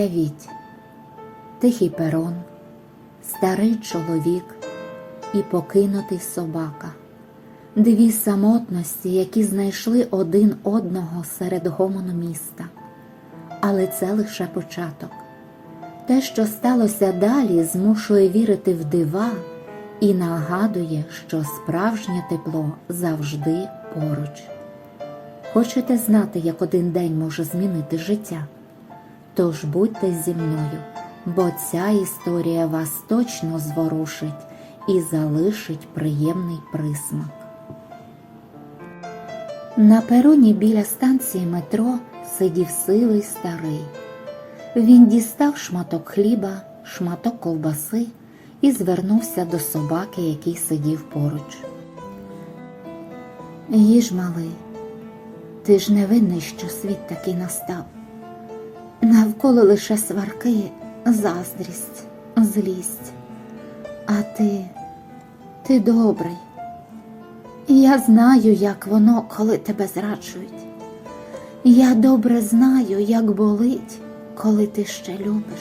Уявіть, тихий перон, старий чоловік і покинутий собака, дві самотності, які знайшли один одного серед гомону міста. Але це лише початок. Те, що сталося далі, змушує вірити в дива і нагадує, що справжнє тепло завжди поруч. Хочете знати, як один день може змінити життя? Тож будьте зі мною, бо ця історія вас точно зворушить і залишить приємний присмак. На пероні біля станції метро сидів сивий старий. Він дістав шматок хліба, шматок ковбаси і звернувся до собаки, який сидів поруч. Їж, малий, ти ж не винний, що світ такий настав. Навколо лише сварки, заздрість, злість. А ти, ти добрий. Я знаю, як воно, коли тебе зраджують. Я добре знаю, як болить, коли ти ще любиш.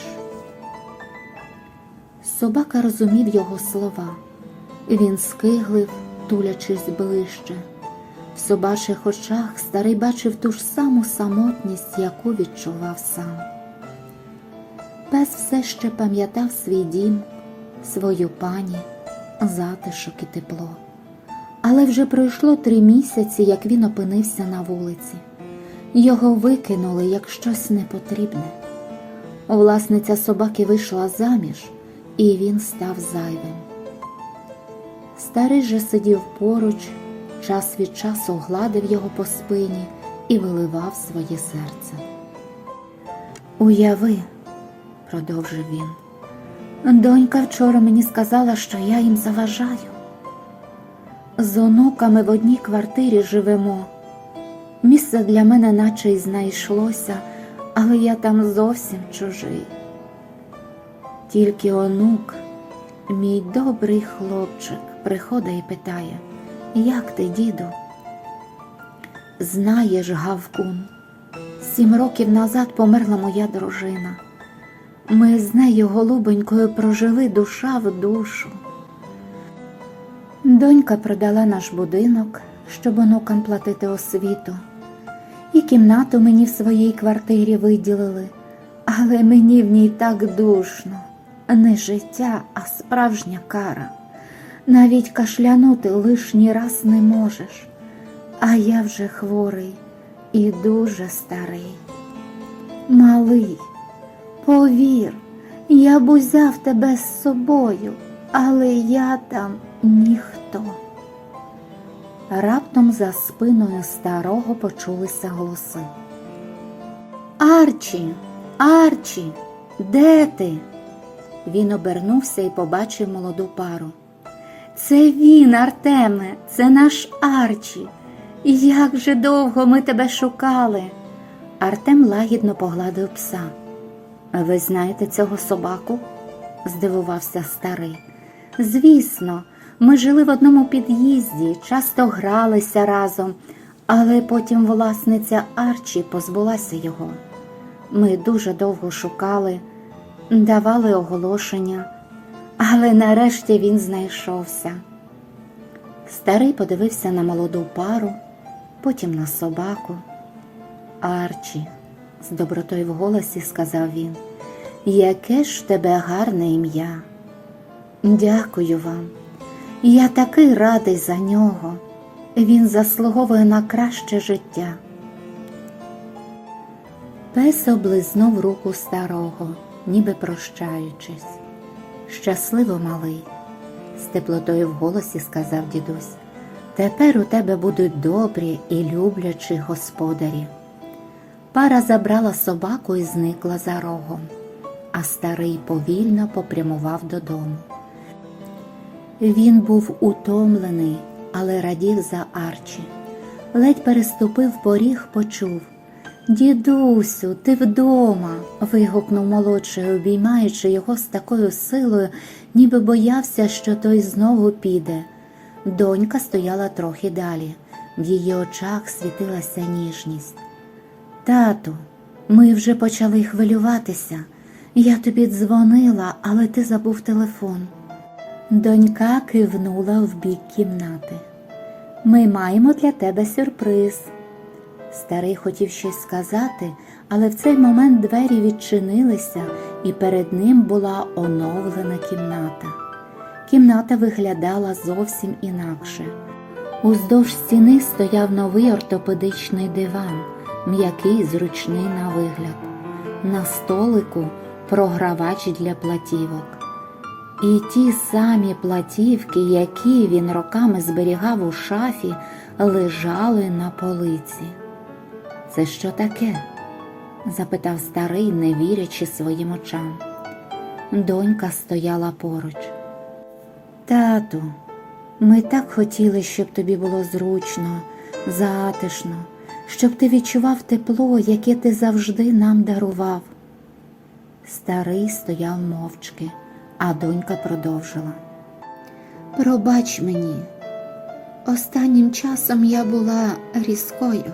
Собака розумів його слова. Він скиглив, тулячись ближче. В собачих очах старий бачив ту ж саму самотність, яку відчував сам. Пес все ще пам'ятав свій дім, свою пані, затишок і тепло. Але вже пройшло три місяці, як він опинився на вулиці. Його викинули як щось непотрібне. Власниця собаки вийшла заміж, і він став зайвим. Старий же сидів поруч, час від часу гладив його по спині і виливав своє серце. Уяви, продовжив він, донька вчора мені сказала, що я їм заважаю. З онуками в одній квартирі живемо. Місце для мене наче й знайшлося, але я там зовсім чужий. Тільки онук, мій добрий хлопчик, приходить і питає, як ти, діду? Знаєш, Гавкун, сім років назад померла моя дружина. Ми з нею голубонькою прожили душа в душу. Донька продала наш будинок, щоб онукам платити освіту, і кімнату мені в своїй квартирі виділили, але мені в ній так душно, не життя, а справжня кара. Навіть кашлянути лишній раз не можеш, а я вже хворий і дуже старий. Малий, повір, я б узяв тебе з собою, але я там ніхто. Раптом за спиною старого почулися голоси. Арчі, Арчі, де ти? Він обернувся і побачив молоду пару. Це він, Артеме, це наш Арчі. Як же довго ми тебе шукали. Артем лагідно погладив пса. Ви знаєте цього собаку? здивувався старий. Звісно, ми жили в одному під'їзді, часто гралися разом, але потім власниця Арчі позбулася його. Ми дуже довго шукали, давали оголошення, але нарешті він знайшовся. Старий подивився на молоду пару, потім на собаку. Арчі, з добротою в голосі сказав він, яке ж тебе гарне ім'я. Дякую вам. Я такий радий за нього. Він заслуговує на краще життя. Пес облизнув руку старого, ніби прощаючись. Щасливо, малий, з теплотою в голосі сказав дідусь. Тепер у тебе будуть добрі і люблячі господарі. Пара забрала собаку і зникла за рогом, а старий повільно попрямував додому. Він був утомлений, але радів за Арчі. Ледь переступив поріг, почув. Дідусю, ти вдома. вигукнув молодший, обіймаючи його з такою силою, ніби боявся, що той знову піде. Донька стояла трохи далі, в її очах світилася ніжність. Тату, Ми вже почали хвилюватися. Я тобі дзвонила, але ти забув телефон. Донька кивнула в бік кімнати. Ми маємо для тебе сюрприз. Старий хотів щось сказати, але в цей момент двері відчинилися, і перед ним була оновлена кімната. Кімната виглядала зовсім інакше. Уздовж стіни стояв новий ортопедичний диван, м'який, зручний на вигляд. На столику програвач для платівок. І ті самі платівки, які він роками зберігав у шафі, лежали на полиці. Це що таке? запитав старий, не вірячи своїм очам. Донька стояла поруч. Тату, ми так хотіли, щоб тобі було зручно, затишно, щоб ти відчував тепло, яке ти завжди нам дарував. Старий стояв мовчки, а донька продовжила. Пробач мені, останнім часом я була різкою.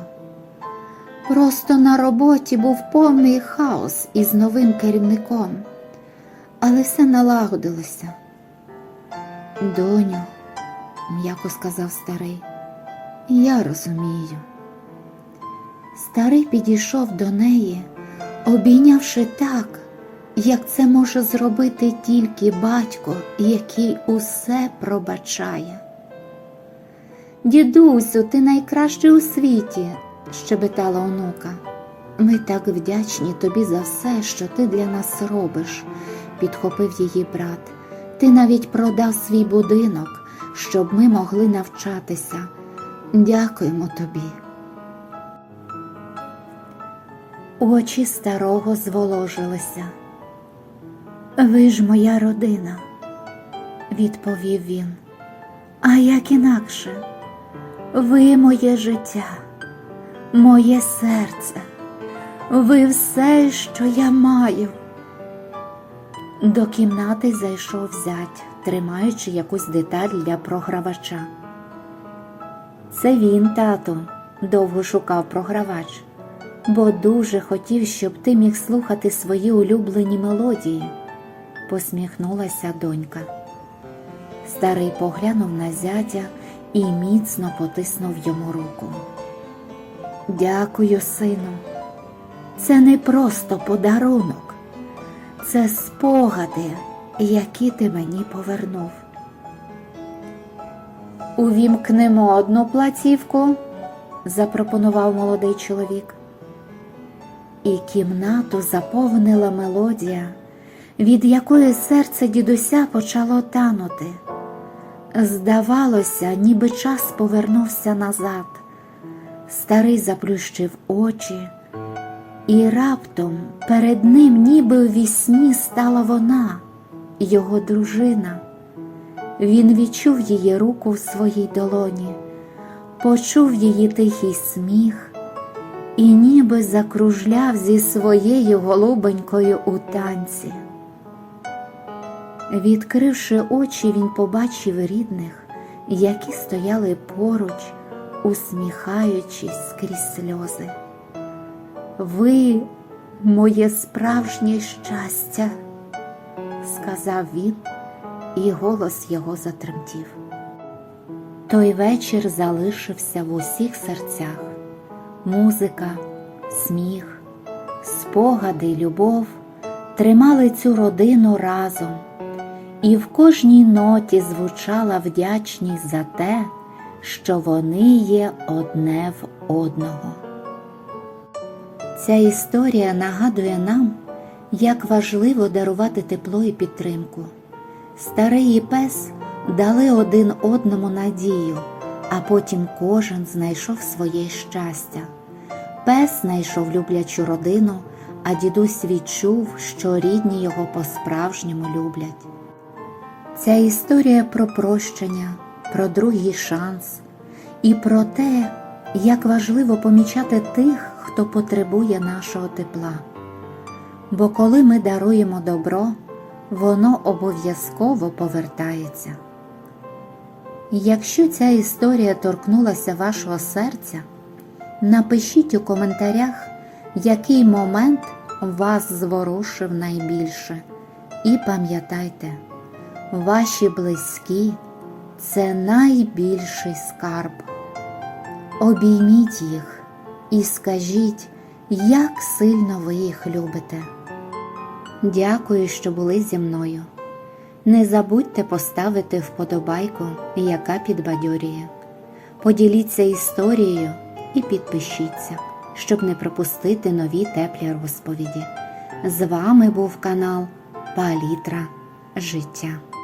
Просто на роботі був повний хаос із новим керівником, але все налагодилося. Доню, м'яко сказав старий, я розумію. Старий підійшов до неї, обійнявши так, як це може зробити тільки батько, який усе пробачає. Дідусю, ти найкращий у світі, щебетала онука. Ми так вдячні тобі за все, що ти для нас робиш, підхопив її брат. Ти навіть продав свій будинок, щоб ми могли навчатися. Дякуємо тобі. Очі старого зволожилися. Ви ж моя родина, відповів він. А як інакше, ви моє життя, моє серце, ви все, що я маю. До кімнати зайшов зять, тримаючи якусь деталь для програвача. Це він, тато, довго шукав програвач, бо дуже хотів, щоб ти міг слухати свої улюблені мелодії, посміхнулася донька. Старий поглянув на зятя і міцно потиснув йому руку. Дякую, сину. Це не просто подарунок, це спогади, які ти мені повернув. Увімкнемо одну платівку, запропонував молодий чоловік. І кімнату заповнила мелодія, від якої серце дідуся почало танути. Здавалося, ніби час повернувся назад. Старий заплющив очі, і раптом перед ним, ніби у вісні, стала вона, його дружина. Він відчув її руку в своїй долоні, почув її тихий сміх і ніби закружляв зі своєю голубонькою у танці. Відкривши очі, він побачив рідних, які стояли поруч, усміхаючись скрізь сльози. Ви моє справжнє щастя, сказав він, і голос його затремтів. Той вечір залишився в усіх серцях. Музика, сміх, спогади, любов тримали цю родину разом, і в кожній ноті звучала вдячність за те, що вони є одне в одного. Ця історія нагадує нам, як важливо дарувати тепло і підтримку. Старий і пес дали один одному надію, а потім кожен знайшов своє щастя. Пес знайшов люблячу родину, а дідусь відчув, що рідні його по-справжньому люблять. Ця історія про прощення, про другий шанс і про те, як важливо помічати тих, хто потребує нашого тепла. Бо коли ми даруємо добро, воно обов'язково повертається. Якщо ця історія торкнулася вашого серця, напишіть у коментарях, який момент вас зворушив найбільше. І пам'ятайте, ваші близькі це найбільший скарб. Обійміть їх і скажіть, як сильно ви їх любите. Дякую, що були зі мною. Не забудьте поставити вподобайку, яка підбадьорює. Поділіться історією і підпишіться, щоб не пропустити нові теплі розповіді. З вами був канал Палітра Життя.